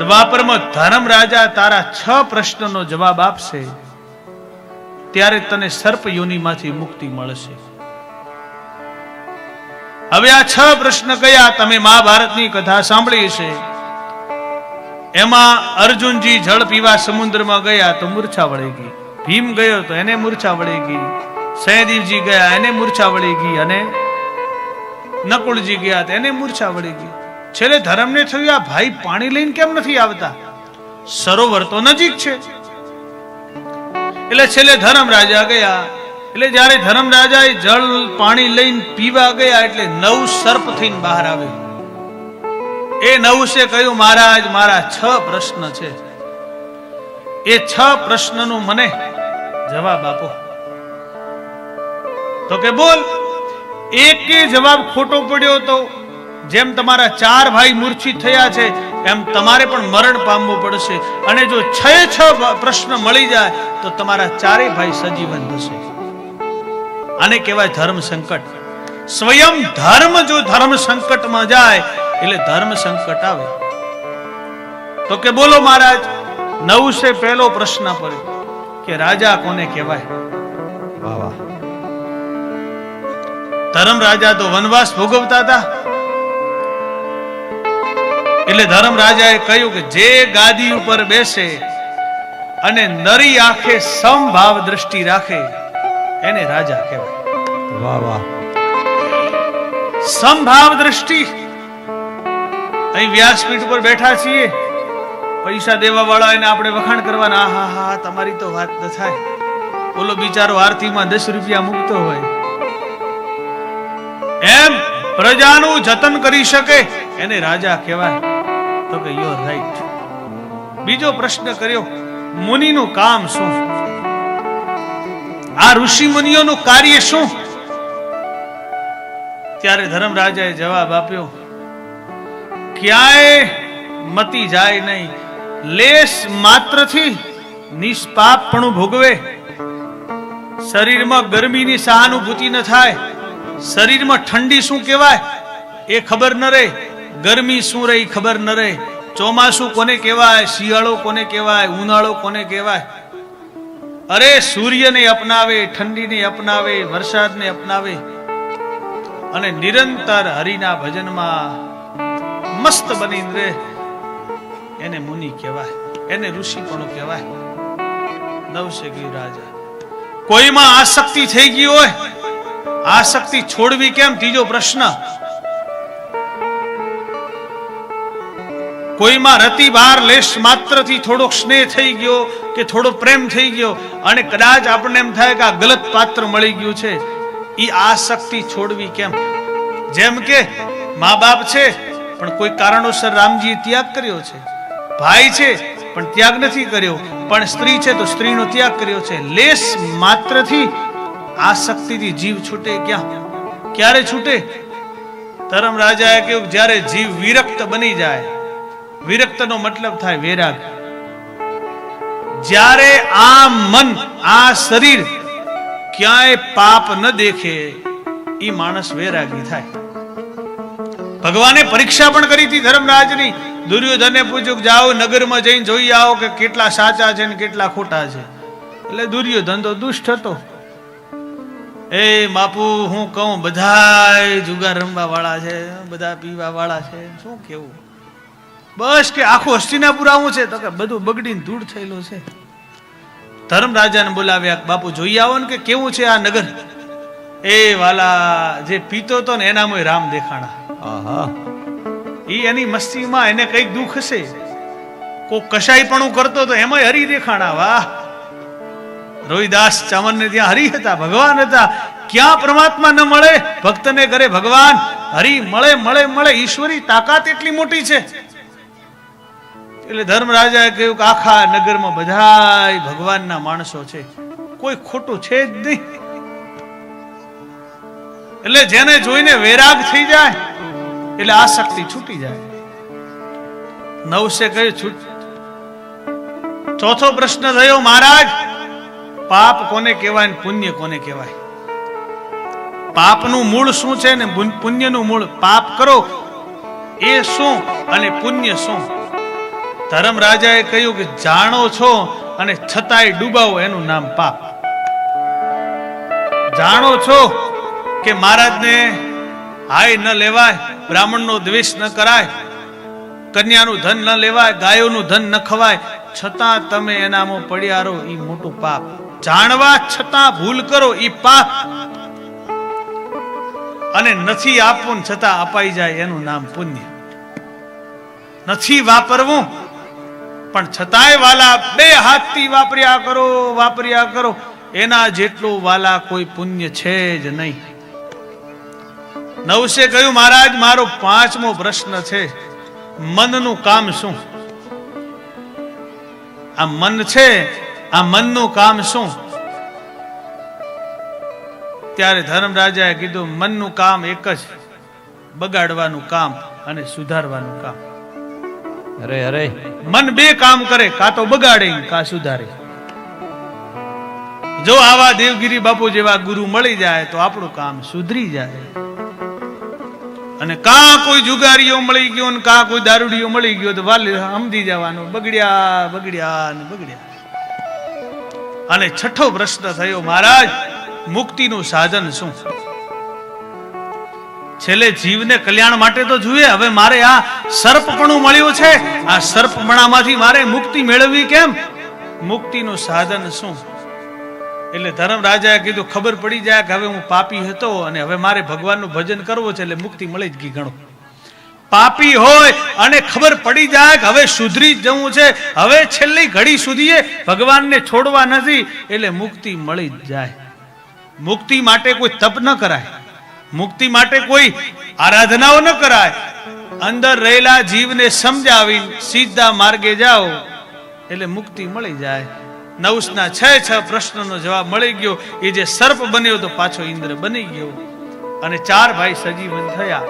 દ્વાપરમાં ધર્મ રાજા તારા છ પ્રશ્નનો જવાબ આપશે, ત્યારે તને સર્પ યોનિમાંથી મુક્તિ મળશે. હવે આ છ પ્રશ્ન કયા તમે મહાભારતની કથા સાંભળી છે? એમાં અર્જુનજી જળ પીવા સમુદ્રમાં ગયા તો મૂર્છા વળી ગઈ. ભીમ ગયો તો એને મૂર્છા વળી ગઈ. સહદેવજી ગયા એને મૂર્છા વળી ગઈ અને નકુળજી ગયા તો એને મૂર્છા વળી ગઈ. છેલ્લે ધર્મને થયું આ ભાઈ પાણી લઈને કેમ નથી આવતા? સરોવર તો નજીક છે. એટલે છેલ્લે ધર્મ રાજા ગયા. એટલે જ્યારે ધર્મ એ જળ, પાણી લઈને પીવા ગયા એટલે નવ સર્પ થઈને બહાર આવ્યો. એ નવસે કહ્યું, મહારાજ, મારા છ પ્રશ્ન છે. એ છ પ્રશ્નનું મને જવાબ આપો. તો કે બોલ, એક જવાબ ખોટો પડ્યો તો? જેમ તમારા ચાર ભાઈ મૂર્છિત થયા છે એમ તમારે પણ મરણ પામવું પડશે. અને જો છ છ પ્રશ્ન મળી જાય તો તમારા ચારેય ભાઈ સજીવન થશે. આને કહેવાય ધર્મ સંકટ. સ્વયં ધર્મ જો ધર્મ સંકટમાં જાય એટલે ધર્મ સંકટ આવે. તો કે બોલો મહારાજ નવસે પહેલો પ્રશ્ન પડ્યો કે રાજા કોને કહેવાય? વાહ વાહ. ધર્મ રાજા તો વનવાસ ભોગવતા હતા. એટલે ધર્મ રાજાએ કહ્યું કે જે ગાદી ઉપર બેસે અને નરી આંખે સમભાવ દ્રષ્ટિ રાખે એને રાજા કહેવાય. વાહ વાહ. સમભાવ દ્રષ્ટિ. અહીં વ્યાસપીઠ ઉપર બેઠા છીએ. પૈસા દેવા વાળા એને આપણે વખાણ કરવાના. હા હા તમારી તો વાત ન થાય. ઓલો બિચારો આરતીમાં દસ રૂપિયા મૂકતો હોય. એમ પ્રજાનું જતન કરી શકે એને રાજા કહેવાય. તો કે યુ રાઈટ બીજો પ્રશ્ન કર્યો, મુનિનું કામ શું? આ ઋષિ મુનિઓનું કાર્ય શું? ત્યારે ધર્મરાજાએ જવાબ આપ્યો, ક્યાંય મતી જાય નહીં. લેશ માત્રથી નિષ્પાપપણું ભોગવે. શરીરમાં ગરમીની સહાનુભૂતિ ન થાય. શરીરમાં ઠંડી શું કહેવાય? એ ખબર ન રહે. ગરમી શું રહી ખબર ન રહે. ચોમાસું કોને કહેવાય, શિયાળો કોને કહેવાય, ઉનાળો કોને કહેવાય? અરે સૂર્યને અપનાવે, ઠંડીને અપનાવે, વરસાદને અપનાવે અને નિરંતર હરિના ભજનમાં મસ્ત બની રહે. એને મુનિ કહેવાય, એને ઋષિ પણ કહેવાય. નવસે રાજા. કોઈમાં આસક્તિ થઈ ગઈ હોય? આસક્તિ છોડવી કેમ? ત્રીજો પ્રશ્ન. કોઈમાં રતિ બહાર લેશ માત્રથી થોડોક સ્નેહ થઈ ગયો કે થોડો પ્રેમ થઈ ગયો અને કદાચ આપણને એમ થાય કે આ ગલત પાત્ર મળી ગયું છે, ઈ આસક્તિ છોડવી કેમ? જેમ કે મા બાપ છે, પણ કોઈ કારણોસર રામજીએ ત્યાગ કર્યો છે. ભાઈ છે, પણ ત્યાગ નથી કર્યો. પણ સ્ત્રી છે તો સ્ત્રીનો ત્યાગ કર્યો છે. લેશ માત્રથી આસક્તિથી જીવ છૂટે ક્યાં? ક્યારે છૂટે? ધરમ રાજાએ કહ્યું જ્યારે જીવ વિરક્ત બની જાય વિરક્તનો મતલબ થાય વૈરાગ. જ્યારે આ મન, આ શરીર ક્યાંય પાપ ન દેખે એ માણસ વૈરાગી થાય. ભગવાને પરીક્ષા પણ કરી હતી ધર્મરાજની. દુર્યોધને પૂછ્યું જાઓ નગરમાં જઈને જોઈ આવો કે કેટલા સાચા છે ને કેટલા ખોટા છે. એટલે દુર્યોધન તો દુષ્ટ હતો. એ બાપુ, હું કહું બધા જુગાર રમવા વાળા છે, બધા પીવા વાળા છે, શું કેવું? બસ કે આખું હસ્તિનાપુર આવું છે. તો કે બધું બગડીને ધૂળ થયેલું છે. ધર્મ રાજાને બોલાવ્યા બાપુ જોઈ આવો ને કે કેવું છે આ નગર? એ વાલા જે પીતો હતો ને એનામાં રામ દેખાણા. ઈ એની મસ્તીમાં એને કંઈક દુઃખ હશે? કોક કશાઈપણું કરતો તો એમાંય હરી દેખાણા. વાહ. રોહિદાસ ચામનને ત્યાં હરી હતા ભગવાન હતા. ક્યાં પરમાત્મા ન મળે? ભક્તને કરે ભગવાન હરી મળે મળે મળે. ઈશ્વરી તાકાત એટલી મોટી છે. એટલે ધર્મરાજાએ કહ્યું કે આખા નગરમાં બધા ભગવાનના માણસો છે. કોઈ ખોટું છે જ નહીં. એટલે જેને જોઈને વૈરાગ થઈ જાય, એટલે આ શક્તિ છૂટી જાય. નવસે કહ્યું ચોથો પ્રશ્ન થયો, મહારાજ, પાપ કોને કહેવાય પુણ્ય કોને કહેવાય? પાપનું મૂળ શું છે ને પુણ્યનું મૂળ? પાપ કરો. એ શું અને પુણ્ય શું? ધર્મ રાજાએ કહ્યું કે જાણો છો અને છતાંય ડૂબાવો એનું નામ પાપ. જાણો છો કે મહારાજને હાય ન લેવાય, બ્રાહ્મણનો દ્વેષ ન કરાય, કન્યાનું ધન ન લેવાય, ગાયોનું ધન ન ખવાય, છતાં તમે એનામાં પડ્યા રહો એ મોટું પાપ. જાણવા છતાં ભૂલ કરો એ પાપ. અને નથી આપવું છતાં અપાઈ જાય એનું નામ પુણ્ય. નથી વાપરવું પણ છતાંય વાલા બે હાથથી વાપર્યા કરો વાપર્યા કરો. એના જેટલું વાલા કોઈ પુણ્ય છે જ નહીં. નવસે કહ્યું, મહારાજ, મારો પાંચમો પ્રશ્ન છે. મનનું કામ શું? આ મન છે, આ મનનું કામ શું? ત્યારે ધર્મરાજાએ કીધું, મનનું કામ એક જ, બગાડવાનું કામ અને સુધારવાનું કામ. અરે અરે. મન બે કામ કરે, કા તો બગાડે, કા સુધારે. જો આવા દેવગીરી બાપુ જેવા ગુરુ મળી જાય, તો આપણું કામ સુધરી જાય. અને કા કોઈ જુગારીઓ મળી ગયો ને કા કોઈ દારૂડીઓ મળી ગયો, તો વાલી સમજી જવાનું. બગડ્યા બગડ્યા ને બગડ્યા. અને છઠ્ઠો પ્રશ્ન થયો, મહારાજ, મુક્તિનું સાધન શું? છેલ્લે જીવને કલ્યાણ માટે તો જુએ. હવે મારે આ સર્પપણું મળ્યું છે. આ સર્પપણામાંથી મારે મુક્તિ મેળવવી કેમ? મુક્તિનું સાધન શું? એટલે ધર્મરાજાએ કીધું, ખબર પડી જાય કે હવે હું પાપી હતો અને હવે મારે ભગવાનનું ભજન કરવું છે એટલે મુક્તિ મળી જ ગઈ ઘણું પાપી હોય અને ખબર પડી જાય કે હવે સુધરી જવું છે. હવે છેલ્લી ઘડી સુધીએ ભગવાનને છોડવા નથી. એટલે મુક્તિ મળી જ જાય. મુક્તિ માટે કોઈ તપ ન કરાય. મુક્તિ માટે કોઈ આરાધનાઓ ન કરાય. અંદર રહેલા જીવને સમજાવી સીધા માર્ગે જાઓ, એટલે મુક્તિ મળી જાય. નવસના છ છ પ્રશ્નનો જવાબ મળી ગયો. એ જે સર્પ બન્યો તો પાછો ઇન્દ્ર બની ગયો. અને ચાર ભાઈ સજીવન થયા.